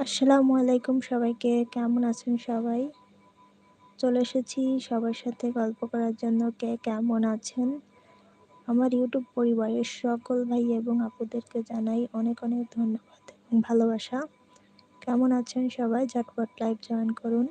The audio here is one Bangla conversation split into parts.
আসসালামু আলাইকুম সবাইকে, কেমন আছেন সবাই? চলে এসেছি সবার সাথে গল্প করার জন্য কে কেমন আছেন? আমার ইউটিউব পরিবারের সকল ভাই এবং আপুদেরকে জানাই অনেক অনেক ধন্যবাদ এবং ভালোবাসা। কেমন আছেন সবাই? ঝটপট লাইভ জয়েন করুন।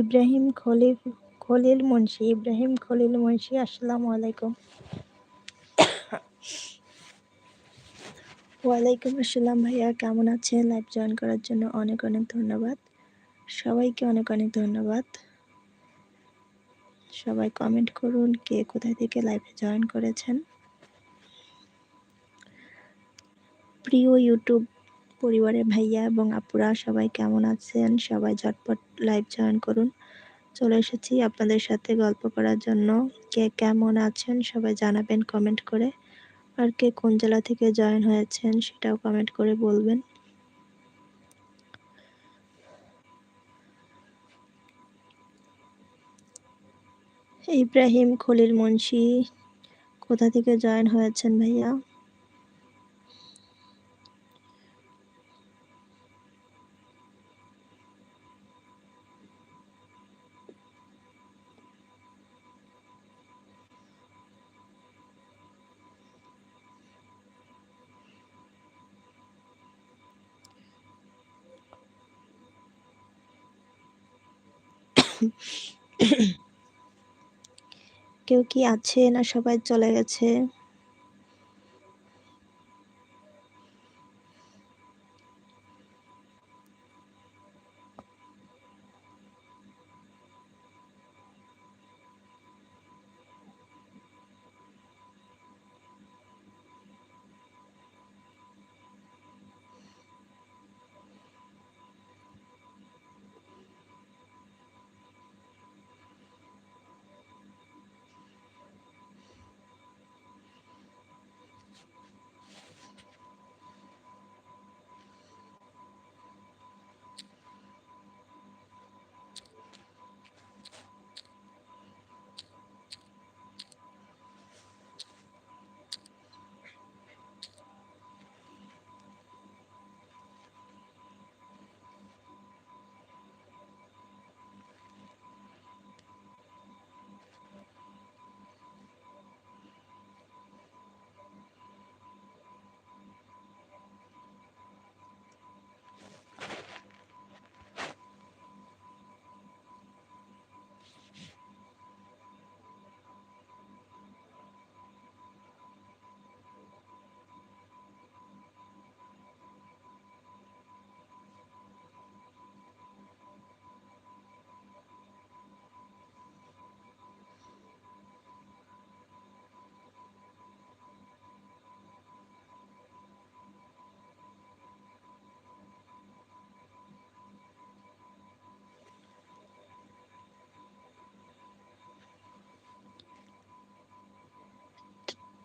ইব্রাহিম খলিল খলিল মুন্সি, ইব্রাহিম খলিল মুন্সি, আসসালামু আলাইকুম। ওয়ালাইকুম আসসালাম ভাইয়া, কেমন আছেন? লাইভ জয়েন করার জন্য অনেক অনেক ধন্যবাদ। সবাইকে অনেক অনেক ধন্যবাদ। সবাই কমেন্ট করুন কে কোথায় থেকে লাইভে জয়েন করেছেন। প্রিয় ইউটিউব পরিবারের ভাইয়া এবং আপুরা সবাই কেমন আছেন? সবাই ঝটপট লাইভ জয়েন করুন। চলে এসেছি আপনাদের সাথে গল্প করার জন্য। কে কেমন আছেন সবাই জানাবেন কমেন্ট করে। আর কে কোন জেলা থেকে জয়েন হয়েছেন সেটাও কমেন্ট করে বলবেন। ইব্রাহিম খলিল মুন্সি, কোথা থেকে জয়েন হয়েছেন ভাইয়া? কেউ কি আছে না সবাই চলে গেছে?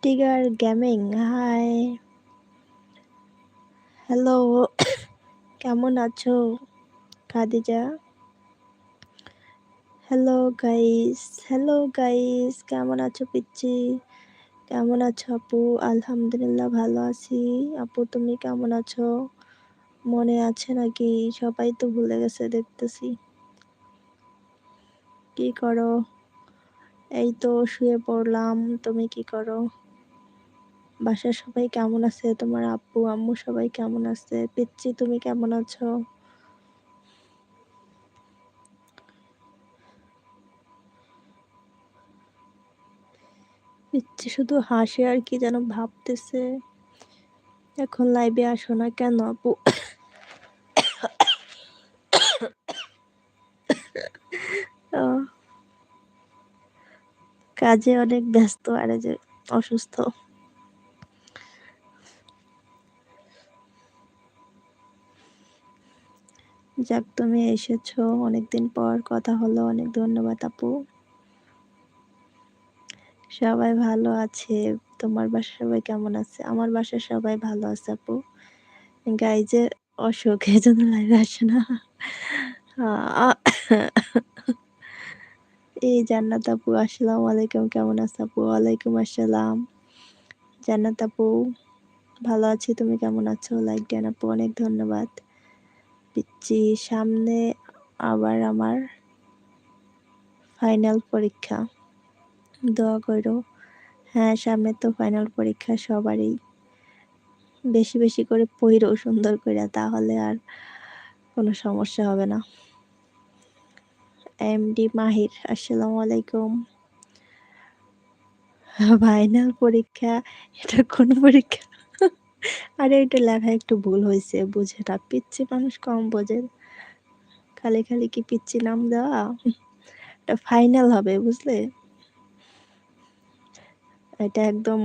টিগার গেমিং হাই হ্যালো কেমন আছো, Khadija? Hello guys hello guys কেমন আছো পিচ্ছি কেমন আছো, আপু? আলহামদুলিল্লাহ ভালো আছি। আপু, তুমি কেমন আছো? মনে আছে নাকি? সবাই তো ভুলে গেছে, দেখতেছি। কি করো? এই তো শুয়ে পড়লাম, তুমি কি করো? বাসার সবাই কেমন আছে? তোমার আব্বু, আম্মু সবাই কেমন আছে? পিচ্ছি তুমি কেমন আছো? পিচ্ছি শুধু হাসে আর কি যেন ভাবতেছে। এখন লাইভে আসো না কেন আপু কাজে অনেক ব্যস্ত, আর যে অসুস্থ। যাক, তুমি এসেছ। অনেকদিন পর কথা হলো। অনেক ধন্যবাদ আপু। সবাই ভালো আছে। তোমার বাসার সবাই কেমন আছে? আমার বাসার সবাই ভালো আছে আপু। গাইজের অসুখ এই জন্য লাইভে আসে না। এই জান্নাত আপু, আসসালামু আলাইকুম। কেমন আছে আপু? ওয়ালাইকুম আসসালাম। জান্নাত আপু, ভালো আছি? তুমি কেমন আছো? লাইক দেন আপু, অনেক ধন্যবাদ। পিচ্ছি সামনে আবার আমার ফাইনাল পরীক্ষা। দোয়া করো। হ্যাঁ সামনে তো ফাইনাল পরীক্ষা সবারই। বেশি বেশি করে পড়ো, সুন্দর করে। তাহলে আর কোনো সমস্যা হবে না। এমডি মাহির, আসসালামু আলাইকুম। ফাইনাল পরীক্ষা? এটা কোন পরীক্ষা? আরে এটা লেখা একটু ভুল হয়েছে, বুঝে না। পিচ্ছি মানুষ কম বোঝে। খালি খালি কি পিচ্ছি নাম দেওয়া? এটা ফাইনাল হবে, বুঝলে? এটা একদম,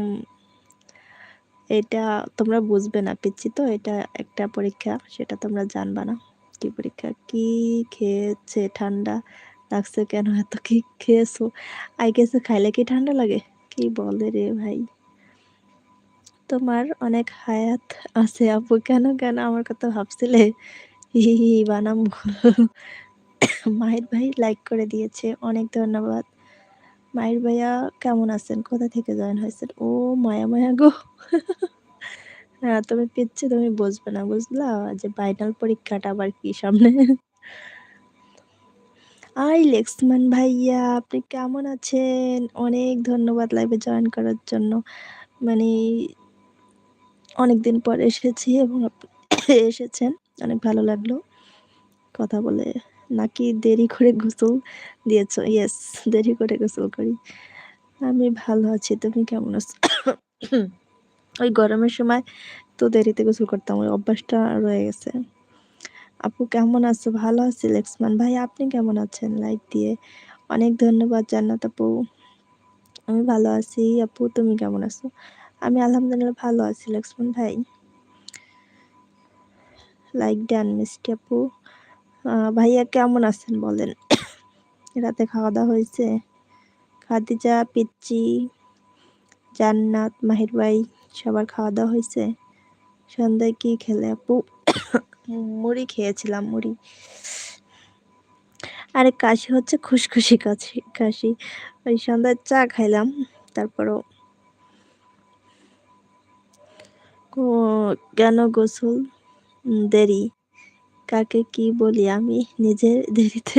এটা তোমরা বুঝবে না পিচ্ছি তো, এটা একটা পরীক্ষা, সেটা তোমরা জানবা না। কি পরীক্ষা? কি খেয়েছে ঠান্ডা? লাগছে কেন এত কি খেয়েছো? আই গেছে, খাইলে কি ঠান্ডা লাগে? কি বলে রে ভাই? তোমার অনেক হায়াত আছে আপু। কেন কেন? আমার কথা ভাবছিলে? হি বানাম মাহির ভাই লাইক করে দিয়েছে। অনেক ধন্যবাদ। মাহির ভাইয়া কেমন আছেন? কোথা থেকে জয়েন হয়েছেন? ও মায়া মায়া গো। হ্যাঁ তুমি পিচ্ছি, তুমি বুঝবে না, বুঝলা? যে ফাইনাল পরীক্ষাটা আবার কি সামনে? আই, লেক্সমান ভাইয়া, আপনি কেমন আছেন? অনেক ধন্যবাদ লাইভে জয়েন করার জন্য। মানে অনেকদিন পর এসেছি এবং এসেছেন। অনেক ভালো লাগল। কথা বলে নাকি দেরি করে গোসল দিয়েছ? ইয়েস দেরি করে গোসল করি। আমি ভালো আছি। তুমি কেমন আছো? ওই গরমের সময় তো দেরিতে গোসল করতাম ওই অভ্যাসটা রয়ে গেছে। আপু কেমন আছো? ভালো আছি, লেক্সমান ভাই। আপনি কেমন আছেন? লাইক দিয়ে অনেক ধন্যবাদ জান্নাত আপু। আমি ভালো আছি। আপু, তুমি কেমন আছো? আমি আলহামদুলিল্লাহ ভালো আছি, লক্ষ্মণ ভাই। লাইক ডান মিষ্টি আপু। ভাইয়া কেমন আছেন বলেন? রাতে খাওয়া দাওয়া হয়েছে? খাদিজা, পিচ্চি, জান্নাত, মাহির ভাই, সবার খাওয়া দাওয়া হয়েছে? সন্ধ্যায় কি খেলে আপু? মুড়ি খেয়েছিলাম, মুড়ি। আরে কাশি হচ্ছে, খুশখুশি কাশি কাশি। ওই সন্ধ্যায় চা খাইলাম, তারপরও কেন গোসল দেরি? কাকে কি বলি আমি নিজের দেরিতে